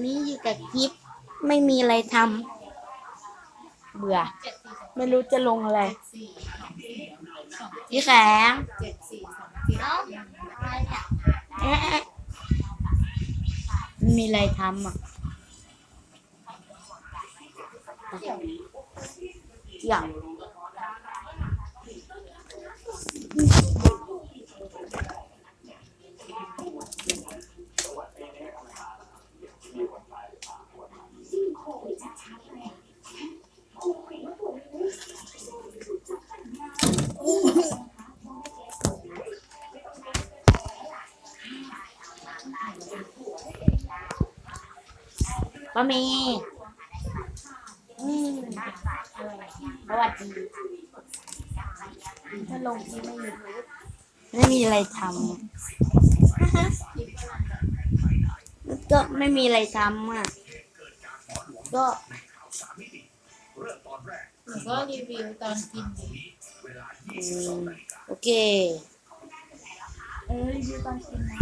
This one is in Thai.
วันนี้อยู่กับกิฟไม่มีอะไรทำเบื่อ ไม่รู้จะลงอะไรพี่แข็งเจ็ดสี่สองเจ็ดเอ้าเอ๊ะไม่มีอะไรทำอะอย่าง บะหมี่อืมสวัสดีถ้าลงที่ไม่มีไม่มีอะไรทำอะก็ไม่มีอะไรทำอะ ก็หนูก็รีวิวตอนกินดิอืมโอเค เออรีวิวตอนกินนะ